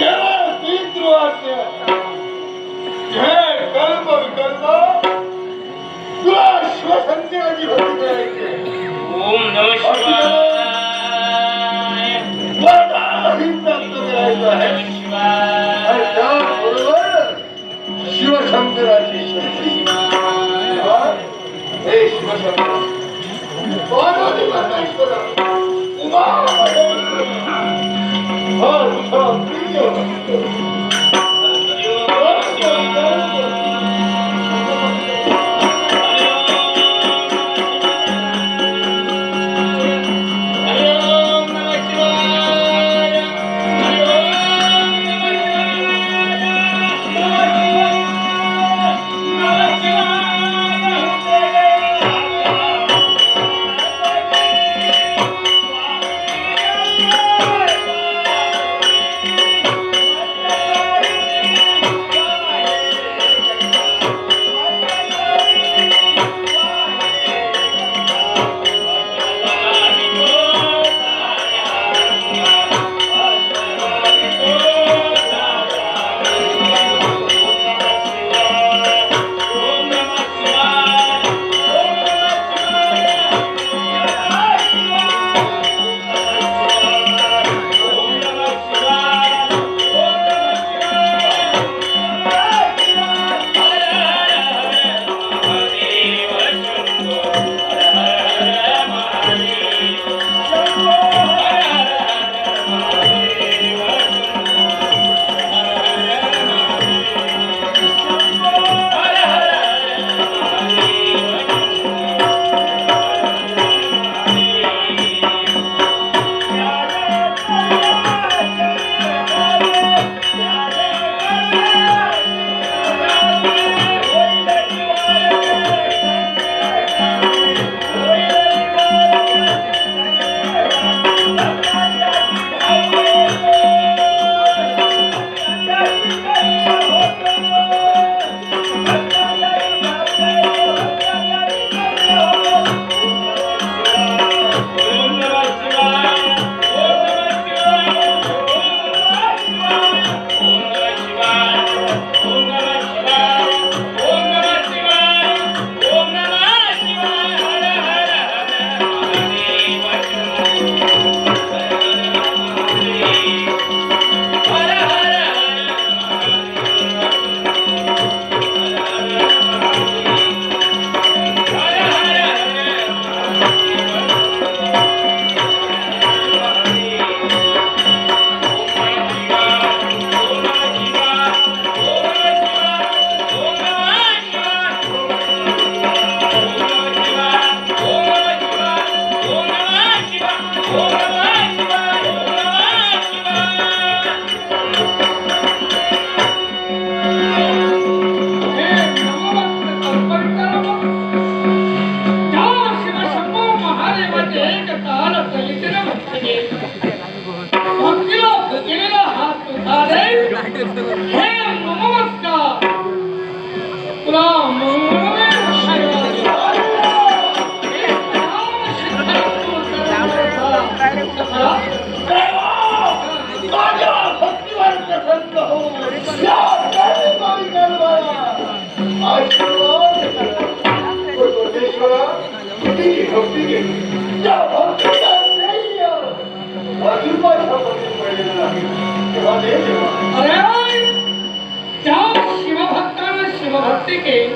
જેવા પિતૃ આત્મે જે કર્મ વિકર્મ સ્વસંતે અધિપતિ કરે છે ઓમ નમઃ શિવાય બધા અહિં પ્રાપ્ત કરાયેલા Dios. Go! पडलेलं तेव्हा अरे त्या शिवभक्तानं शिवभक्ती केली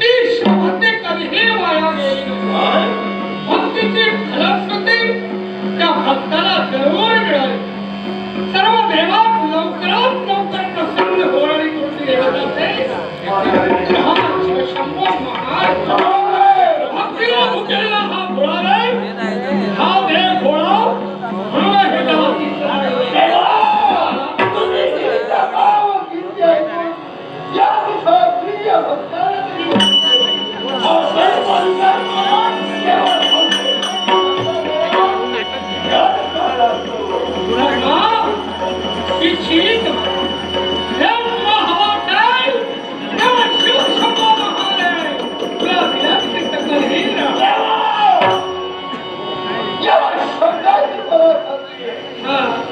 ती शिवभक्ती कधीही वाया गेली भक्तीची फलश्रुती त्या भक्ताला जरूर मिळाली सर्व देवात लवकरात लवकर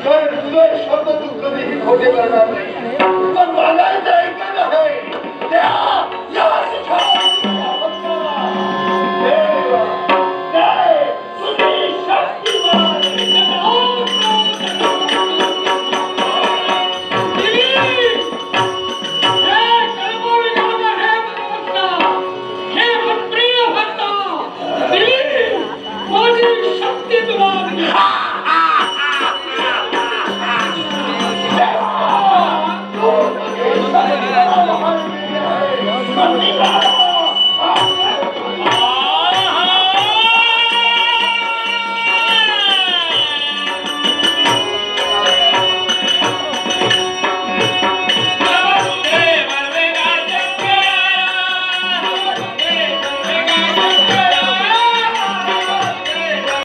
তোর সুদের সর্ব দুঃখ বিহীন হতে পারবে তোর বালাই জায়গা